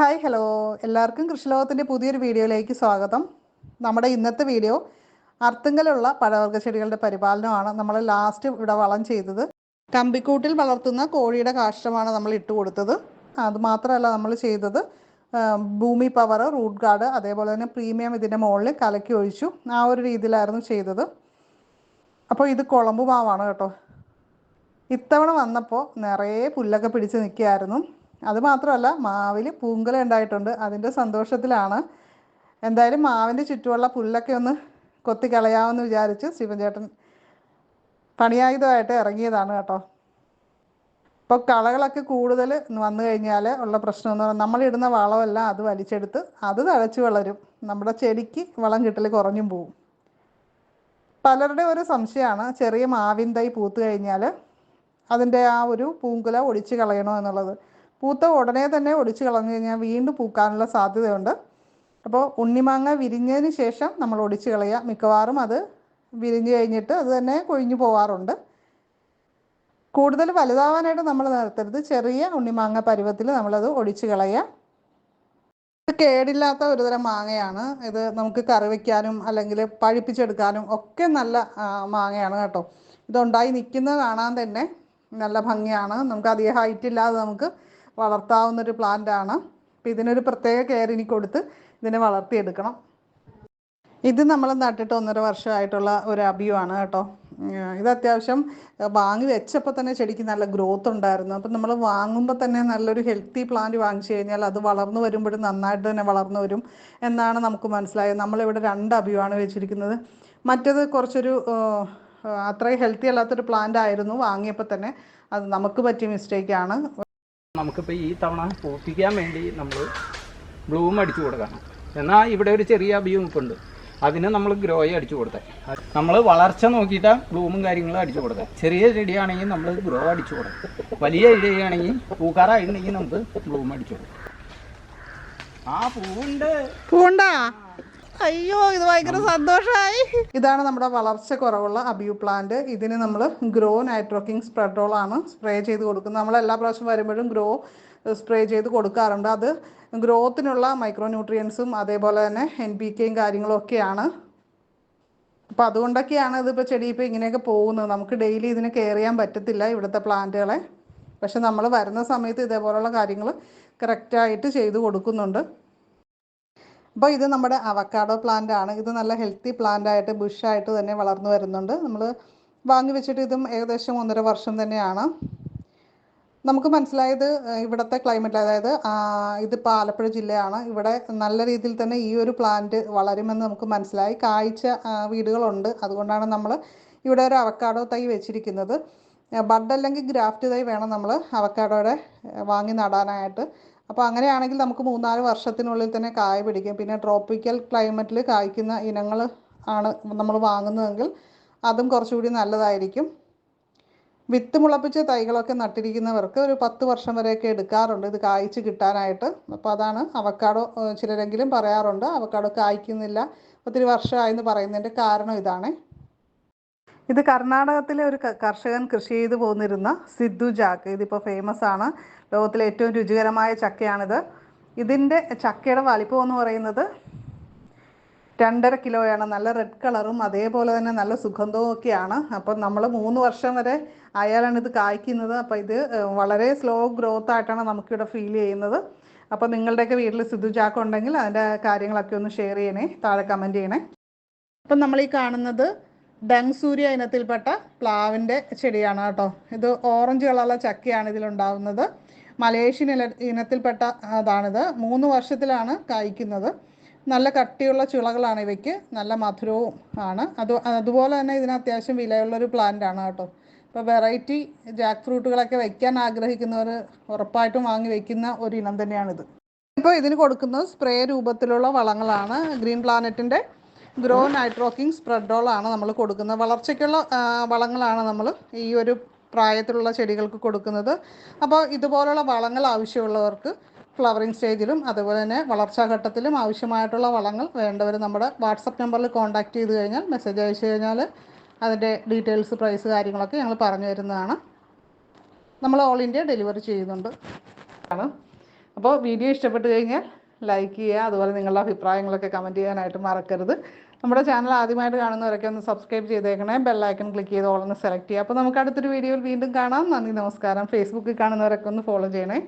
Hi hello. എല്ലാവർക്കും കൃഷിലോകത്തിന്റെ പുതിയൊരു വീഡിയോയിലേക്ക് സ്വാഗതം. നമ്മുടെ ഇന്നത്തെ വീഡിയോ അർത്തുങ്കലുള്ള പഴവർഗ ചെടികളുടെ പരിപാലനമാണ്. നമ്മൾ ലാസ്റ്റ് ഇവിടെ വളം ചെയ്തത്. കമ്പിക്കൂട്ടിൽ വളർത്തുന്ന കോഴിയുടെ കാഷ്ടമാണ് നമ്മൾ ഇട്ട് കൊടുത്തത്. അതുമാത്രമല്ല നമ്മൾ ചെയ്തത് ഭൂമി പവർ റൂട്ട് ഗാർഡ് അതേപോലെ തന്നെ പ്രീമിയം ഇതിന്റെ മുകളിൽ കലക്കി ഒഴിച്ചു. ആ ഒരു രീതിയിലായിരുന്നു ചെയ്തത്. അപ്പോൾ ഇത് കുളമ്പ് മാവാണ് കേട്ടോ. ഇത്തവണ വന്നപ്പോൾ നിറയെ പുല്ലൊക്കെ പിടിച്ച് നിൽക്കുകയായിരുന്നു. അത് മാത്രമല്ല മാവിൽ പൂങ്കല ഉണ്ടായിട്ടുണ്ട്. അതിന്റെ സന്തോഷത്തിലാണ്. എന്തായാലും മാവിന്റെ ചുറ്റുമുള്ള പുല്ലൊക്കെ ഒന്ന് കൊത്തി കളയാമെന്ന് വിചാരിച്ച് ശിവൻചേട്ടൻ പണിയായുധമായിട്ട് ഇറങ്ങിയതാണ് കേട്ടോ. ഇപ്പോൾ കളകളൊക്കെ കൂടുതൽ വന്നു കഴിഞ്ഞാൽ ഉള്ള പ്രശ്നം എന്ന് പറഞ്ഞാൽ നമ്മളിടുന്ന വളമെല്ലാം അത് വലിച്ചെടുത്ത് അത് തഴച്ച് വളരും. നമ്മുടെ ചെടിക്ക് വളം കിട്ടൽ കുറഞ്ഞും പോവും. പലരുടെ ഒരു സംശയമാണ് ചെറിയ മാവിൻ തൈ പൂത്ത് കഴിഞ്ഞാൽ അതിന്റെ ആ ഒരു പൂങ്കുല ഒടിച്ച് കളയണോ എന്നുള്ളത്. പൂത്ത ഉടനെ തന്നെ ഒടിച്ചു കളഞ്ഞു കഴിഞ്ഞാൽ വീണ്ടും പൂക്കാനുള്ള സാധ്യതയുണ്ട്. അപ്പോൾ ഉണ്ണിമാങ്ങ വിരിഞ്ഞതിന് ശേഷം നമ്മൾ ഒടിച്ച് കളയുക. മിക്കവാറും അത് വിരിഞ്ഞു കഴിഞ്ഞിട്ട് അത് തന്നെ കൊഴിഞ്ഞു പോവാറുണ്ട്. കൂടുതൽ വലുതാവാനായിട്ട് നമ്മൾ നിർത്തരുത്. ചെറിയ ഉണ്ണിമാങ്ങ പരുവത്തിൽ നമ്മളത് ഒടിച്ച് കളയുക. ഇത് കേടില്ലാത്ത ഒരുതരം മാങ്ങയാണ്. ഇത് നമുക്ക് കറി വയ്ക്കാനും അല്ലെങ്കിൽ പഴുപ്പിച്ചെടുക്കാനും ഒക്കെ നല്ല മാങ്ങയാണ് കേട്ടോ. ഇതുണ്ടായി നിൽക്കുന്നത് കാണാൻ തന്നെ നല്ല ഭംഗിയാണ്. നമുക്ക് അധികം ഹൈറ്റ് ഇല്ലാതെ നമുക്ക് വളർത്താവുന്നൊരു പ്ലാന്റ് ആണ് അപ്പം ഇതിനൊരു പ്രത്യേക കെയർ ഇനി കൊടുത്ത് ഇതിനെ വളർത്തിയെടുക്കണം. ഇത് നമ്മൾ നട്ടിട്ട് ഒന്നര വർഷമായിട്ടുള്ള ഒരു അബിയുമാണ് കേട്ടോ. ഇത് അത്യാവശ്യം വാങ്ങി വെച്ചപ്പോൾ തന്നെ ചെടിക്ക് നല്ല ഗ്രോത്ത് ഉണ്ടായിരുന്നു. അപ്പം നമ്മൾ വാങ്ങുമ്പോൾ തന്നെ നല്ലൊരു ഹെൽത്തി പ്ലാന്റ് വാങ്ങിച്ചു കഴിഞ്ഞാൽ അത് വളർന്നു വരുമ്പോഴും നന്നായിട്ട് തന്നെ വളർന്നു വരും എന്നാണ് നമുക്ക് മനസ്സിലായത്. നമ്മളിവിടെ രണ്ട് അഭിയുമാണ് വെച്ചിരിക്കുന്നത്. മറ്റത് കുറച്ചൊരു അത്രയും ഹെൽത്തി അല്ലാത്തൊരു പ്ലാന്റ് ആയിരുന്നു വാങ്ങിയപ്പോൾ തന്നെ. അത് നമുക്ക് പറ്റിയ മിസ്റ്റേക്കാണ് നമുക്കിപ്പോൾ ഈ തവണ പൂപ്പിക്കാൻ വേണ്ടി നമ്മൾ ബ്ലൂം അടിച്ചു കൊടുക്കണം. എന്നാൽ ഇവിടെ ഒരു ചെറിയ അഭിയും ഇപ്പം ഉണ്ട് അതിന് നമ്മൾ ഗ്രോയെ അടിച്ചു കൊടുത്തേ. നമ്മൾ വളർച്ച നോക്കിയിട്ട് ബ്ലൂമും കാര്യങ്ങളും അടിച്ചു കൊടുത്തേ. ചെറിയ ചെടിയാണെങ്കിൽ നമ്മൾ ഗ്രോ അടിച്ചു കൊടുക്കും വലിയ ചെടിയാണെങ്കിൽ പൂക്കാറായിട്ടുണ്ടെങ്കിൽ നമുക്ക് ബ്ലൂം അടിച്ചു കൊടുക്കും ആ പൂവുണ്ട്. പൂണ്ടാ അയ്യോ ഇത് ഭയങ്കര സന്തോഷമായി ഇതാണ് നമ്മുടെ വളർച്ച കുറവുള്ള അബ്യൂ പ്ലാന്റ് ഇതിന് നമ്മൾ ഗ്രോ നൈട്രോക്കിംഗ് ആണ് സ്പ്രേ ചെയ്ത് കൊടുക്കുന്നത്. നമ്മൾ എല്ലാ പ്രാവശ്യം വരുമ്പോഴും ഗ്രോ സ്പ്രേ ചെയ്ത് കൊടുക്കാറുണ്ട്. അത് ഗ്രോത്തിനുള്ള മൈക്രോ ന്യൂട്രിയൻസും അതേപോലെ തന്നെ എൻ പി കെയും കാര്യങ്ങളും ഒക്കെയാണ്. അപ്പോൾ അതുകൊണ്ടൊക്കെയാണ് ഇതിപ്പോൾ ചെടി ഇപ്പോൾ ഇങ്ങനെയൊക്കെ പോകുന്നത്. നമുക്ക് ഡെയിലി ഇതിന് കെയർ ചെയ്യാൻ പറ്റത്തില്ല ഇവിടുത്തെ പ്ലാന്റുകളെ പക്ഷെ നമ്മൾ വരുന്ന സമയത്ത് ഇതേപോലുള്ള കാര്യങ്ങൾ കറക്റ്റായിട്ട് ചെയ്തു കൊടുക്കുന്നുണ്ട്. അപ്പോൾ ഇത് നമ്മുടെ അവക്കാഡോ പ്ലാന്റ് ആണ്. ഇത് നല്ല ഹെൽത്തി പ്ലാന്റ് ആയിട്ട് ബുഷായിട്ട് തന്നെ വളർന്നു വരുന്നുണ്ട്. നമ്മൾ വാങ്ങി വെച്ചിട്ട് ഇതും ഏകദേശം ഒന്നര വർഷം തന്നെയാണ്. നമുക്ക് മനസ്സിലായത് ഇവിടുത്തെ ക്ലൈമറ്റ് അതായത് ഇത് ഇതിപ്പോൾ ആലപ്പുഴ ജില്ലയാണ്. ഇവിടെ നല്ല രീതിയിൽ തന്നെ ഈ ഒരു പ്ലാന്റ് വളരുമെന്ന് നമുക്ക് മനസ്സിലായി. കാഴ്ച വീടുകളുണ്ട്. അതുകൊണ്ടാണ് നമ്മൾ ഇവിടെ ഒരു അവക്കാഡോ തൈ വെച്ചിരിക്കുന്നത്. ബഡ് അല്ലെങ്കിൽ ഗ്രാഫ്റ്റ് തൈ വേണം നമ്മൾ അവക്കാഡോയുടെ വാങ്ങി നടാനായിട്ട്. അപ്പോൾ അങ്ങനെയാണെങ്കിൽ നമുക്ക് മൂന്നാൽ വർഷത്തിനുള്ളിൽ തന്നെ കായ പിടിക്കും. പിന്നെ ട്രോപ്പിക്കൽ ക്ലൈമറ്റിൽ കായ്ക്കുന്ന ഇനങ്ങൾ ആണ് നമ്മൾ വാങ്ങുന്നതെങ്കിൽ അതും കുറച്ചുകൂടി നല്ലതായിരിക്കും. വിത്ത് മുളപ്പിച്ച തൈകളൊക്കെ നട്ടിരിക്കുന്നവർക്ക് ഒരു പത്ത് വർഷം വരെയൊക്കെ എടുക്കാറുണ്ട്. ഇത് കായ്ച്ച് കിട്ടാനായിട്ട്. അപ്പോൾ അതാണ് അവക്കാടോ ചിലരെങ്കിലും പറയാറുണ്ട് അവക്കാടോ കായ്ക്കുന്നില്ല ഒത്തിരി വർഷമായെന്ന് പറയുന്നതിന്റെ കാരണം ഇതാണ്. ഇത് കർണാടകത്തിലെ ഒരു കർഷകൻ കൃഷി ചെയ്തു പോന്നിരുന്ന സിദ്ധു ജാക്ക്. ഇതിപ്പോൾ ഫേമസ് ആണ്. ലോകത്തിലെ ഏറ്റവും രുചികരമായ ചക്കയാണിത്. ഇതിന്റെ ചക്കയുടെ വലിപ്പം എന്ന് പറയുന്നത് രണ്ടര കിലോയാണ്. നല്ല റെഡ് കളറും അതേപോലെ തന്നെ നല്ല സുഗന്ധവും ഒക്കെയാണ്. അപ്പം നമ്മൾ മൂന്ന് വർഷം വരെ ആയാലാണ് ഇത് കായ്ക്കുന്നത്. അപ്പം ഇത് വളരെ സ്ലോ ഗ്രോത്ത് ആയിട്ടാണ് നമുക്കിവിടെ ഫീൽ ചെയ്യുന്നത്. അപ്പം നിങ്ങളുടെയൊക്കെ വീട്ടിൽ സിദ്ധു ചാക്ക് ഉണ്ടെങ്കിൽ അതിന്റെ കാര്യങ്ങളൊക്കെ ഒന്ന് ഷെയർ ചെയ്യണേ. താഴെ കമന്റ് ചെയ്യണേ. അപ്പം നമ്മൾ ഈ കാണുന്നത് ഡങ്സൂര്യ ഇനത്തിൽപ്പെട്ട പ്ലാവിന്റെ ചെടിയാണ് കേട്ടോ. ഇത് ഓറഞ്ച് കളറുള്ള ചക്കയാണ് ഇതിലുണ്ടാവുന്നത്. മലേഷ്യൻ ഇല ഇനത്തിൽപ്പെട്ട അതാണിത്. മൂന്ന് വർഷത്തിലാണ് കായ്ക്കുന്നത്. നല്ല കട്ടിയുള്ള ചുളകളാണ് ഇവയ്ക്ക്. നല്ല മധുരവും ആണ്. അത് അതുപോലെ തന്നെ ഇതിന് അത്യാവശ്യം വിലയുള്ളൊരു പ്ലാന്റ് ആണ് കേട്ടോ. ഇപ്പോൾ വെറൈറ്റി ജാക്ക് ഫ്രൂട്ടുകളൊക്കെ വയ്ക്കാൻ ആഗ്രഹിക്കുന്നവർ ഉറപ്പായിട്ടും വാങ്ങി വയ്ക്കുന്ന ഒരു ഇനം തന്നെയാണിത്. ഇപ്പോൾ ഇതിന് കൊടുക്കുന്നത് സ്പ്രേ രൂപത്തിലുള്ള വളങ്ങളാണ് ഗ്രീൻ പ്ലാനറ്റിന്റെ ഗ്രോ നൈട്രോക്കിംഗ് സ്പ്രെഡോളാണ് നമ്മൾ കൊടുക്കുന്നത്. വളർച്ചയ്ക്കുള്ള വളങ്ങളാണ് നമ്മൾ ഈ ഒരു പ്രായത്തിലുള്ള ചെടികൾക്ക് കൊടുക്കുന്നത്. അപ്പോൾ ഇതുപോലുള്ള വളങ്ങൾ ആവശ്യമുള്ളവർക്ക് ഫ്ലവറിങ് സ്റ്റേജിലും അതുപോലെ തന്നെ വളർച്ചാ ഘട്ടത്തിലും ആവശ്യമായിട്ടുള്ള വളങ്ങൾ വേണ്ടവർ നമ്മുടെ വാട്സപ്പ് നമ്പറിൽ കോൺടാക്ട് ചെയ്ത് കഴിഞ്ഞാൽ മെസ്സേജ് അയച്ചു കഴിഞ്ഞാൽ അതിന്റെ ഡീറ്റെയിൽസ് പ്രൈസ് കാര്യങ്ങളൊക്കെ ഞങ്ങൾ പറഞ്ഞു തരുന്നതാണ്. നമ്മൾ ഓൾ ഇന്ത്യ ഡെലിവറി ചെയ്യുന്നുണ്ട്. ആണ്. അപ്പോൾ വീഡിയോ ഇഷ്ടപ്പെട്ട് കഴിഞ്ഞാൽ ലൈക്ക് ചെയ്യുക. അതുപോലെ നിങ്ങളുടെ അഭിപ്രായങ്ങളൊക്കെ കമന്റ് ചെയ്യാനായിട്ട് മറക്കരുത്. നമ്മുടെ ചാനൽ ആദ്യമായിട്ട് കാണുന്നവരൊക്കെ ഒന്ന് സബ്സ്ക്രൈബ് ചെയ്തേക്കണേ. ബെല്ലൈക്കൺ ക്ലിക്ക് ചെയ്ത് ഓളൊന്ന് സെലക്ട് ചെയ്യുക. അപ്പോൾ നമുക്ക് അടുത്തൊരു വീഡിയോയിൽ വീണ്ടും കാണാം. നന്ദി നമസ്കാരം. ഫേസ്ബുക്കിൽ കാണുന്നവരൊക്കെ ഒന്ന് ഫോളോ ചെയ്യണേ.